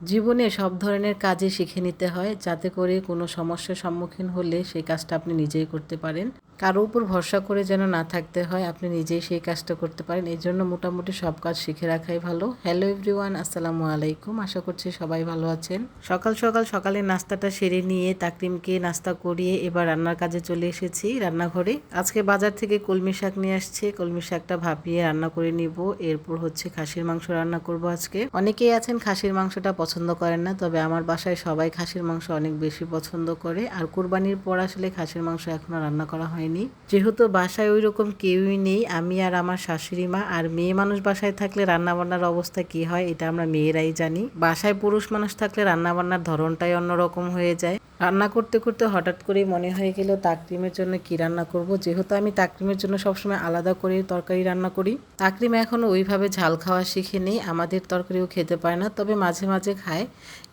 জীবনে সব ধরনের কাজই শিখে নিতে হয়, যাতে করে কোনো সমস্যার সম্মুখীন হলে সেই কাজটা আপনি নিজেই করতে পারেন। কারও উপর ভরসা করে যেন না থাকতে হয়, আপনি নিজেই সেই কাজটা করতে পারেন। এই জন্য মোটামুটি সব কাজ শিখে রাখাই ভালো। হ্যালো এভরিওয়ান আসসালামু আলাইকুম। আশা করছি সবাই ভালো আছেন। সকাল সকাল সকালে নাস্তাটা সেরে নিয়ে তাকরিমকে নাস্তা করিয়ে এবার রান্নার কাজে চলে এসেছি রান্নাঘরে। আজকে বাজার থেকে কলমি শাক নিয়ে আসছে। কলমি শাকটা ভাপিয়ে রান্না করে নিব। এরপর হচ্ছে খাসির মাংস রান্না করব আজকে। অনেকেই আছেন খাসির মাংসটা পছন্দ করেন না, তবে আমার বাসায় সবাই খাসির মাংস অনেক বেশি পছন্দ করে। আর কোরবানির পর আসলে খাসির মাংস এখনও রান্না করা হয়নি। যেহেতু বাসায় ওই রকম কেউই নেই, আমি আর আমার শাশুড়ি মা আর মেয়ে মানুষ বাসায় থাকলে রান্না বান্নার অবস্থা কি হয়, এটা আমরা মেয়েরাই জানি। বাসায় পুরুষ মানুষ থাকলে রান্না বান্নার ধরনটাই অন্যরকম হয়ে যায়। রান্না করতে করতে হঠাৎ করেই মনে হয়ে গেল তাকরিমের জন্য কি রান্না করব, যেহেতু আমি তাকরিমের জন্য সবসময় আলাদা করে তরকারি রান্না করি। তাকরিম এখনও ওইভাবে ঝাল খাওয়া শিখে নেই, আমাদের তরকারিও খেতে পারে না, তবে মাঝে মাঝে খায়।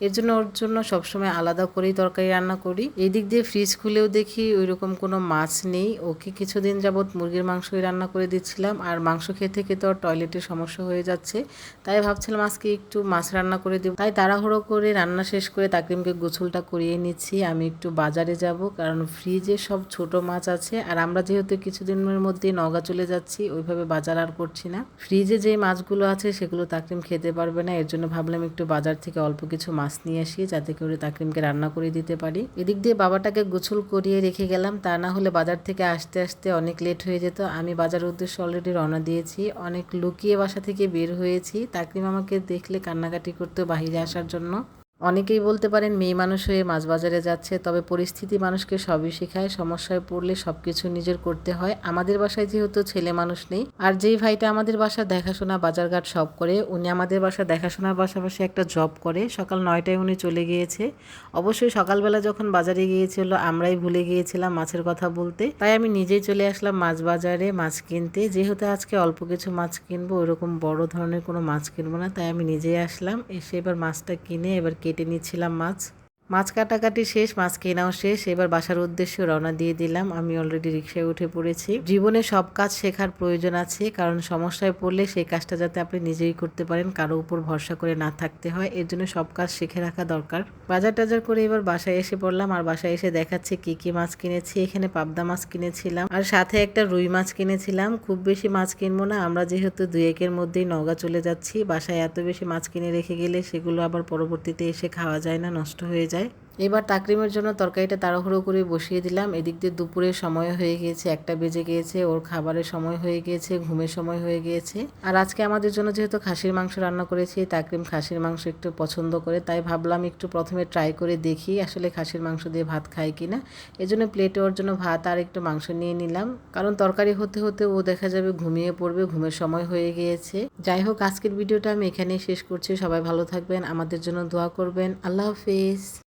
এর জন্য ওর জন্য সবসময় আলাদা করেই তরকারি রান্না করি। এই দিক দিয়ে ফ্রিজ খুলেও দেখি ওই রকম কোনো মাছ নেই। ওকে কিছুদিন যাবৎ মুরগির মাংসই রান্না করে দিচ্ছিলাম। আর মাংস খেতে খেতে ওর টয়লেটের সমস্যা হয়ে যাচ্ছে। তাই ভাবছিলাম আজকে একটু মাছ রান্না করে দেবো। তাই তাড়াহুড়ো করে রান্না শেষ করে তাকরিমকে গোছলটা করিয়ে নিচ্ছি। আমি একটু বাজারে যাব কারণ ফ্রিজে সব ছোট মাছ আছে। আর আমরা যেহেতু কিছুদিনের মধ্যে নগা চলে যাচ্ছি, ওইভাবে বাজার আর করছি না। ফ্রিজে যে মাছগুলো আছে সেগুলো তাকরিম খেতে পারবে না। এর জন্য ভাবলাম একটু বাজার থেকে অল্প কিছু মাছ নিয়ে আসি, যাতে করে তাকরিমকে রান্না করে দিতে পারি। এদিক দিয়ে বাবাটাকে গোছল করিয়ে রেখে গেলাম। তা না হলে বাজার থেকে আসতে আসতে অনেক লেট হয়ে যেত। আমি বাজার উদ্দেশ্যে অলরেডি রওনা দিয়েছি। অনেক লুকিয়ে বাসা থেকে বের হয়েছি। তাকরিম আমাকে দেখলে কান্নাকাটি করতে বাহিরে আসার জন্য। অনেকেই বলতে পারেন মেয়ে মানুষ হয়ে মাছ বাজারে যাচ্ছে, তবে পরিস্থিতি মানুষকে সবই শেখায়। সমস্যায় পড়লে সব কিছু নিজের করতে হয়। আমাদের বাসায় যেহেতু ছেলে মানুষ নেই, আর যেই ভাইটা আমাদের বাসা দেখাশোনা, বাজারঘাট সব করে, উনি আমাদের বাসা দেখাশোনার পাশাপাশি একটা জব করে। সকাল নয়টায় উনি চলে গিয়েছে। অবশ্যই সকালবেলা যখন বাজারে গিয়েছিল, আমরাই ভুলে গিয়েছিলাম মাছের কথা বলতে। তাই আমি নিজেই চলে আসলাম মাছ বাজারে মাছ কিনতে। যেহেতু আজকে অল্প কিছু মাছ কিনবো ওইরকম বড় ধরনের কোনো মাছ কিনবো না, তাই আমি নিজেই আসলাম। এসে এবার মাছটা কিনে এবার কেটে নিয়েছিলাম মাছ। মাছ কাটাকাটি শেষ, মাছ কেনাও শেষ। এবার বাসার উদ্দেশ্যে রওনা দিয়ে দিলাম। আমি অলরেডি রিক্সায় উঠে পড়েছি। জীবনে সব কাজ শেখার প্রয়োজন আছে, কারণ সমস্যায় পড়লে সেই কাজটা যাতে আপনি নিজেই করতে পারেন, কারও উপর ভরসা করে না থাকতে হয়। এর জন্য সব কাজ শিখে রাখা দরকার। বাজার টাজার করে এবার বাসায় এসে পড়লাম আর বাসায় এসে দেখাচ্ছে কি কি মাছ কিনেছি। এখানে পাবদা মাছ কিনেছিলাম আর সাথে একটা রুই মাছ কিনেছিলাম। খুব বেশি মাছ কিনবো না, আমরা যেহেতু দুই একের মধ্যেই নগা চলে যাচ্ছি। বাসায় এত বেশি মাছ কিনে রেখে গেলে সেগুলো আবার পরবর্তীতে এসে খাওয়া যায় না, নষ্ট হয়ে যায়। এবার তাকরিমের জন্য তরকারিটা তাড়াহুড়ো করে বসিয়ে দিলাম। এদিক দিয়ে দুপুরের সময় হয়ে গিয়েছে, একটা বেজে গিয়েছে, ওর খাবারের সময় হয়ে গিয়েছে, ঘুমের সময় হয়ে গিয়েছে। আর আজকে আমাদের জন্য যেহেতু খাসির মাংস রান্না করেছি তাকরিম খাসির মাংস একটু পছন্দ করে, তাই ভাবলাম একটু প্রথমে ট্রাই করে দেখি আসলে খাসির মাংস দিয়ে ভাত খায় কিনা। এজন্য প্লেটে ওর জন্য ভাত আর একটু মাংস নিয়ে নিলাম। কারণ তরকারি হতে হতে ও দেখা যাবে ঘুমিয়ে পড়বে, ঘুমের সময় হয়ে গিয়েছে। যাই হোক, আজকের ভিডিওটা আমি এখানেই শেষ করছি। সবাই ভালো থাকবেন, আমাদের জন্য দোয়া করবেন। আল্লাহ হাফিজ।